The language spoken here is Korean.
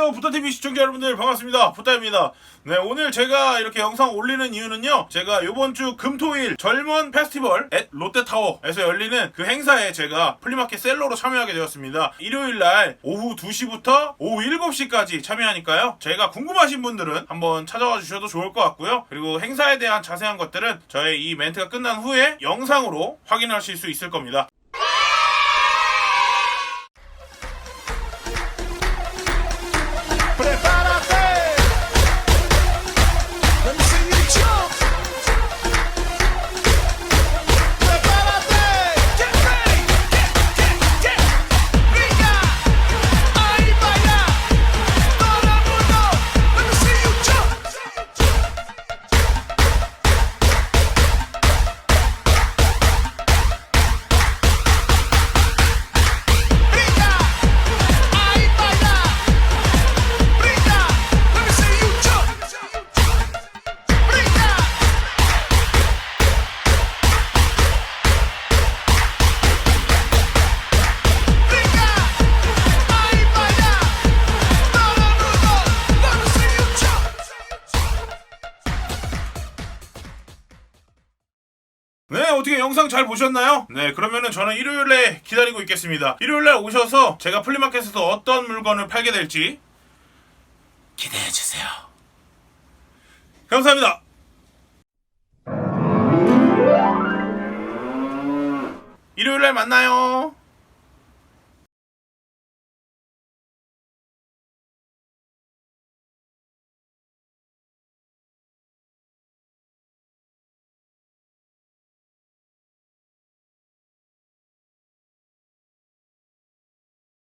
안녕하세요. 부타TV 시청자 여러분들 반갑습니다. 부타입니다. 네 오늘 제가 이렇게 영상 올리는 이유는요. 제가 요번 주 금토일 젊은 페스티벌 앳 롯데타워에서 열리는 그 행사에 제가 플리마켓 셀러로 참여하게 되었습니다. 일요일날 오후 2시부터 오후 7시까지 참여하니까요. 제가 궁금하신 분들은 한번 찾아와 주셔도 좋을 것 같고요. 그리고 행사에 대한 자세한 것들은 저의 이 멘트가 끝난 후에 영상으로 확인하실 수 있을 겁니다 Joe. 네, 어떻게 영상 잘 보셨나요? 네, 그러면은 저는 일요일에 기다리고 있겠습니다. 일요일날 오셔서 제가 플리마켓에서 어떤 물건을 팔게 될지 기대해 주세요. 감사합니다. 일요일날 만나요.